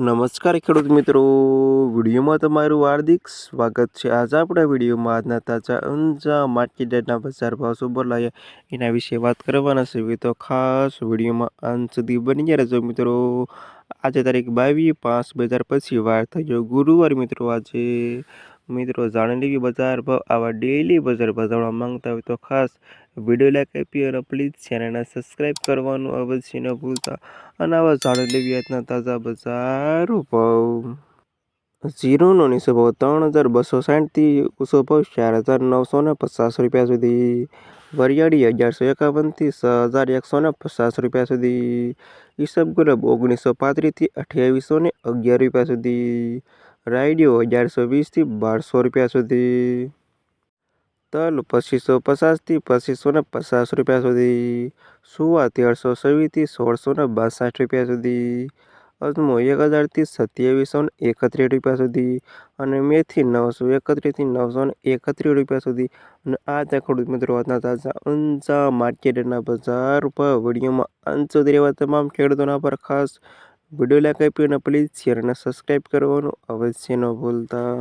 નમસ્કાર ખેડૂત મિત્રો. વિડીયોમાં તમારું હાર્દિક સ્વાગત છે. આજે આપણા વિડીયોમાં આજના તાજા, ઊંઝા માર્કેટના બજાર ભાવ શું બોલાયા એના વિશે વાત કરવાના છે. તો ખાસ વિડીયોમાં અંત સુધી બની રહેજો મિત્રો. આજે તારીખ બાવીસ પાંચ બે હજાર પછી વાર થયો ગુરુવાર મિત્રો આજે. મિત્રો, જાણી લેવી બજાર ભાવ આવા ડેલી બજાર ભાવ જાણવા માંગતા હોય તો ખાસ વીડિયો લાઈક આપી અને પ્લીઝ ચેનલને સબસ્ક્રાઈબ કરવાનું અવશ્ય ન ભૂલતા. અને આવા જાણી લેવી આજના તાજા બજાર ભાવ જીરોનો નીચો ભાવ ત્રણ હજાર બસો સાઠથી ઊંચો ભાવ ચાર હજાર નવસો ને પચાસ રૂપિયા સુધી. વરિયાળી અગિયારસો એકાવનથી છ હજાર એકસો ને પચાસ રૂપિયા સુધી. ઈસબ ગુલાબ ઓગણીસો પાંત્રીસથી અઠ્યાવીસો ને અગિયાર રૂપિયા સુધી. રાયડીઓ અગિયારસો વીસથી બારસો રૂપિયા સુધી. તલ પચીસો પચાસથી પચીસો ને પચાસ રૂપિયા સુધી. સુવા તેરસો છવ્વીસથી સોળસો ને બાસઠ રૂપિયા સુધી. અજમો એક હજારથી સત્યાવીસો ને એકત્રીસ રૂપિયા સુધી. અને મેથી નવસો એકત્રીસથી નવસો ને એકત્રીસ રૂપિયા સુધી. અને આ ત્યાં ખેડૂત મિત્રો, આજના તાજા ઊંચા માર્કેટના બજાર પર વિડીયોમાં અંત રહેવા તમામ ખેડૂતોના પર ખાસ વીડિયો લાઈક આપી અને પ્લીઝ શેર અને સબસ્ક્રાઈબ કરવાનું અવશ્ય ન ભૂલતા.